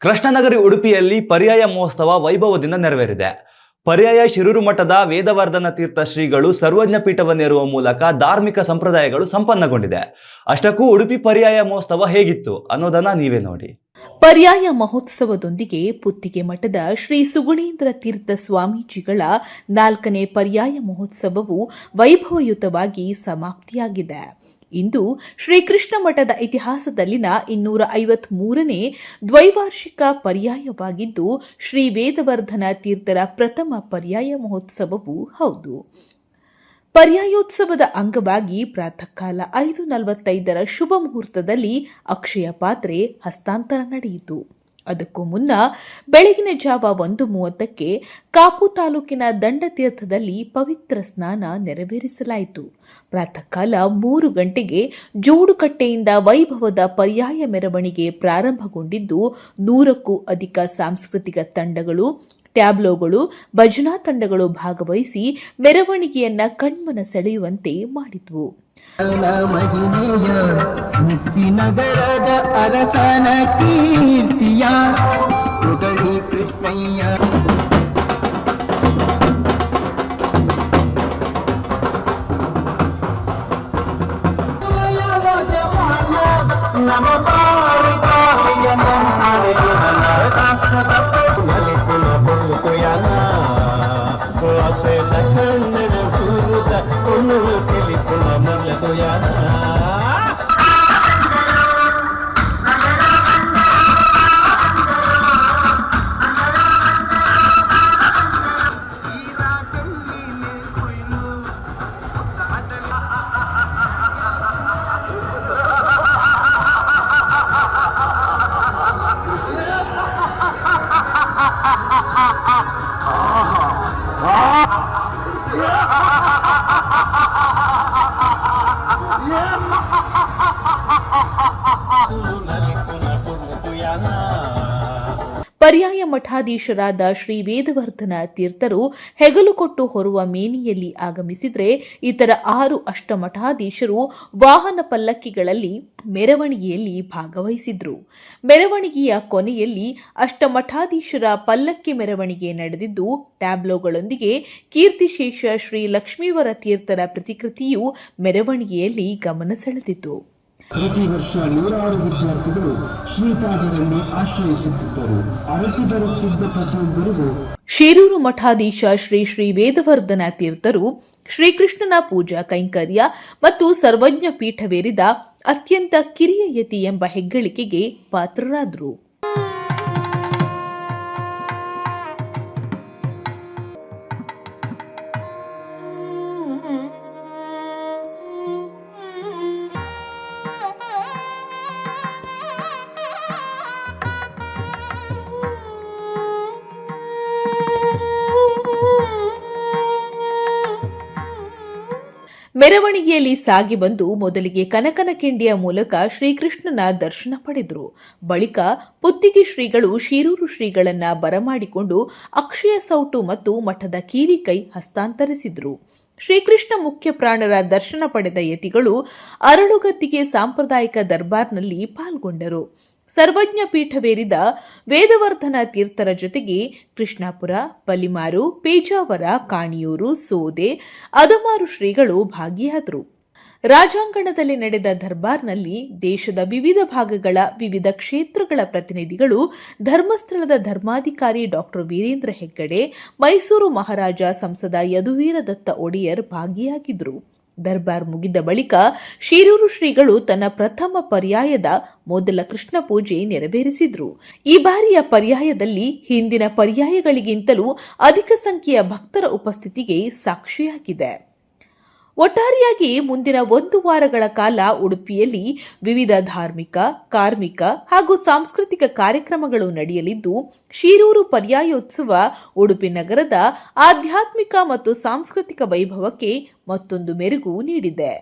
ಕೃಷ್ಣನಗರಿ ಉಡುಪಿಯಲ್ಲಿ ಪರ್ಯಾಯ ಮಹೋತ್ಸವ ವೈಭವದಿಂದ ನೆರವೇರಿದೆ. ಪರ್ಯಾಯ ಶಿರೂರು ಮಠದ ವೇದವರ್ಧನ ತೀರ್ಥ ಶ್ರೀಗಳು ಸರ್ವಜ್ಞ ಪೀಠವನ್ನೇರುವ ಮೂಲಕ ಧಾರ್ಮಿಕ ಸಂಪ್ರದಾಯಗಳು ಸಂಪನ್ನಗೊಂಡಿದೆ. ಅಷ್ಟಕ್ಕೂ ಉಡುಪಿ ಪರ್ಯಾಯ ಮಹೋತ್ಸವ ಹೇಗಿತ್ತು ಅನ್ನೋದನ್ನ ನೀವೇ ನೋಡಿ. ಪರ್ಯಾಯ ಮಹೋತ್ಸವದೊಂದಿಗೆ ಪುತ್ತಿಗೆ ಮಠದ ಶ್ರೀ ಸುಗುಣೇಂದ್ರ ತೀರ್ಥ ಸ್ವಾಮೀಜಿಗಳ ನಾಲ್ಕನೇ ಪರ್ಯಾಯ ಮಹೋತ್ಸವವು ವೈಭವಯುತವಾಗಿ ಸಮಾಪ್ತಿಯಾಗಿದೆ. ಇಂದು ಶ್ರೀಕೃಷ್ಣ ಮಠದ ಇತಿಹಾಸದಲ್ಲಿನ ಇನ್ನೂರ ಐವತ್ಮೂರನೇ ದ್ವೈವಾರ್ಷಿಕ ಪರ್ಯಾಯವಾಗಿದ್ದು ಶ್ರೀ ವೇದವರ್ಧನ ತೀರ್ಥರ ಪ್ರಥಮ ಪರ್ಯಾಯ ಮಹೋತ್ಸವವೂ ಹೌದು. ಪರ್ಯಾಯೋತ್ಸವದ ಅಂಗವಾಗಿ ಪ್ರಾತಃ ಕಾಲ ಐದು ನಲವತ್ತೈದರ ಶುಭ ಮುಹೂರ್ತದಲ್ಲಿ ಅಕ್ಷಯ ಪಾತ್ರೆ ಹಸ್ತಾಂತರ ನಡೆಯಿತು. ಅದಕ್ಕೂ ಮುನ್ನ ಬೆಳಗಿನ ಜಾವ ಒಂದು ಮೂವತ್ತಕ್ಕೆ ಕಾಪು ತಾಲೂಕಿನ ದಂಡತೀರ್ಥದಲ್ಲಿ ಪವಿತ್ರ ಸ್ನಾನ ನೆರವೇರಿಸಲಾಯಿತು. ಪ್ರಾತಃ ಕಾಲ ಮೂರು ಗಂಟೆಗೆ ಜೋಡುಕಟ್ಟೆಯಿಂದ ವೈಭವದ ಪರ್ಯಾಯ ಮೆರವಣಿಗೆ ಪ್ರಾರಂಭಗೊಂಡಿದ್ದು, ನೂರಕ್ಕೂ ಅಧಿಕ ಸಾಂಸ್ಕೃತಿಕ ತಂಡಗಳು ಟ್ಯಾಬ್ಲೋಗಳು ಭಜನಾ ತಂಡಗಳು ಭಾಗವಹಿಸಿ ಮೆರವಣಿಗೆಯನ್ನ ಕಣ್ಮನ ಸೆಳೆಯುವಂತೆ ಮಾಡಿದ್ವು. ಮಹಿಮೆಯ लोग ಮಠಾಧೀಶರಾದ ಶ್ರೀ ವೇದವರ್ಧನ ತೀರ್ಥರು ಹೆಗಲು ಕೊಟ್ಟು ಹೊರುವ ಮೇನಿಯಲ್ಲಿ ಆಗಮಿಸಿದರೆ ಇತರ ಆರು ಅಷ್ಟಮಠಾಧೀಶರು ವಾಹನ ಪಲ್ಲಕ್ಕಿಗಳಲ್ಲಿ ಮೆರವಣಿಗೆಯಲ್ಲಿ ಭಾಗವಹಿಸಿದ್ರು. ಮೆರವಣಿಗೆಯ ಕೊನೆಯಲ್ಲಿ ಅಷ್ಟಮಠಾಧೀಶರ ಪಲ್ಲಕ್ಕಿ ಮೆರವಣಿಗೆ ನಡೆದಿದ್ದು, ಟ್ಯಾಬ್ಲೋಗಳೊಂದಿಗೆ ಕೀರ್ತಿಶೇಷ ಶ್ರೀ ಲಕ್ಷ್ಮೀವರ ತೀರ್ಥರ ಪ್ರತಿಕೃತಿಯು ಮೆರವಣಿಗೆಯಲ್ಲಿ ಗಮನ ಸೆಳೆದಿತು ಪ್ರತಿ ವರ್ಷ ನೂರಾರು ವಿದ್ಯಾರ್ಥಿಗಳು ಶ್ರೀಪಾದರನ್ನು ಆಶ್ರಯಿಸುತ್ತಿದ್ದರು. ಅರಸಿ ಬರುತ್ತಿದ್ದ ಪ್ರತಿಯೊಬ್ಬರಿಗೂ ಶಿರೂರು ಮಠಾಧೀಶ ಶ್ರೀ ಶ್ರೀ ವೇದವರ್ಧನ ತೀರ್ಥರು ಶ್ರೀಕೃಷ್ಣನ ಪೂಜಾ ಕೈಂಕರ್ಯ ಮತ್ತು ಸರ್ವಜ್ಞ ಪೀಠವೇರಿದ ಅತ್ಯಂತ ಕಿರಿಯ ಯತಿ ಎಂಬ ಹೆಗ್ಗಳಿಕೆಗೆ ಪಾತ್ರರಾದರು. ಮೆರವಣಿಗೆಯಲ್ಲಿ ಸಾಗಿ ಬಂದು ಮೊದಲಿಗೆ ಕನಕನ ಕಿಂಡಿಯ ಮೂಲಕ ಶ್ರೀಕೃಷ್ಣನ ದರ್ಶನ ಪಡೆದರು. ಬಳಿಕ ಪುತ್ತಿಗೆ ಶ್ರೀಗಳು ಶಿರೂರು ಶ್ರೀಗಳನ್ನ ಬರಮಾಡಿಕೊಂಡು ಅಕ್ಷಯ ಸೌಟು ಮತ್ತು ಮಠದ ಕೀಲಿಕೈ ಹಸ್ತಾಂತರಿಸಿದ್ರು. ಶ್ರೀಕೃಷ್ಣ ಮುಖ್ಯ ಪ್ರಾಣರ ದರ್ಶನ ಪಡೆದ ಯತಿಗಳು ಅರಳುಗತ್ತಿಗೆ ಸಾಂಪ್ರದಾಯಿಕ ದರ್ಬಾರ್ನಲ್ಲಿ ಪಾಲ್ಗೊಂಡರು. ಸರ್ವಜ್ಞ ಪೀಠವೇರಿದ ವೇದವರ್ಧನ ತೀರ್ಥರ ಜೊತೆಗೆ ಕೃಷ್ಣಾಪುರ, ಪಲಿಮಾರು, ಪೇಜಾವರ, ಕಾಣಿಯೂರು, ಸೋದೆ, ಅದಮಾರು ಶ್ರೀಗಳು ಭಾಗಿಯಾದರು. ರಾಜಾಂಗಣದಲ್ಲಿ ನಡೆದ ದರ್ಬಾರ್ನಲ್ಲಿ ದೇಶದ ವಿವಿಧ ಭಾಗಗಳ ವಿವಿಧ ಕ್ಷೇತ್ರಗಳ ಪ್ರತಿನಿಧಿಗಳು, ಧರ್ಮಸ್ಥಳದ ಧರ್ಮಾಧಿಕಾರಿ ಡಾಕ್ಟರ್ ವೀರೇಂದ್ರ ಹೆಗ್ಗಡೆ, ಮೈಸೂರು ಮಹಾರಾಜ ಸಂಸದ ಯದುವೀರ ದತ್ತ ಒಡೆಯರ್ ಭಾಗಿಯಾಗಿದ್ದರು. ದರ್ಬಾರ್ ಮುಗಿದ ಬಳಿಕ ಶಿರೂರು ಶ್ರೀಗಳು ತನ್ನ ಪ್ರಥಮ ಪರ್ಯಾಯದ ಮೊದಲ ಕೃಷ್ಣ ಪೂಜೆ ನೆರವೇರಿಸಿದ್ರು. ಈ ಬಾರಿಯ ಪರ್ಯಾಯದಲ್ಲಿ ಹಿಂದಿನ ಪರ್ಯಾಯಗಳಿಗಿಂತಲೂ ಅಧಿಕ ಸಂಖ್ಯೆಯ ಭಕ್ತರ ಉಪಸ್ಥಿತಿಗೆ ಸಾಕ್ಷಿಯಾಗಿದೆ. ಒಟ್ಟಾರೆಯಾಗಿ ಮುಂದಿನ ಒಂದು ವಾರಗಳ ಕಾಲ ಉಡುಪಿಯಲ್ಲಿ ವಿವಿಧ ಧಾರ್ಮಿಕ, ಕಾರ್ಮಿಕ ಹಾಗೂ ಸಾಂಸ್ಕೃತಿಕ ಕಾರ್ಯಕ್ರಮಗಳು ನಡೆಯಲಿದ್ದು, ಶಿರೂರು ಪರ್ಯಾಯೋತ್ಸವ ಉಡುಪಿ ನಗರದ ಆಧ್ಯಾತ್ಮಿಕ ಮತ್ತು ಸಾಂಸ್ಕೃತಿಕ ವೈಭವಕ್ಕೆ ಮತ್ತೊಂದು ಮೆರುಗು ನೀಡಿದೆ.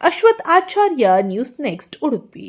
Ashwath Acharya, news next, Udupi.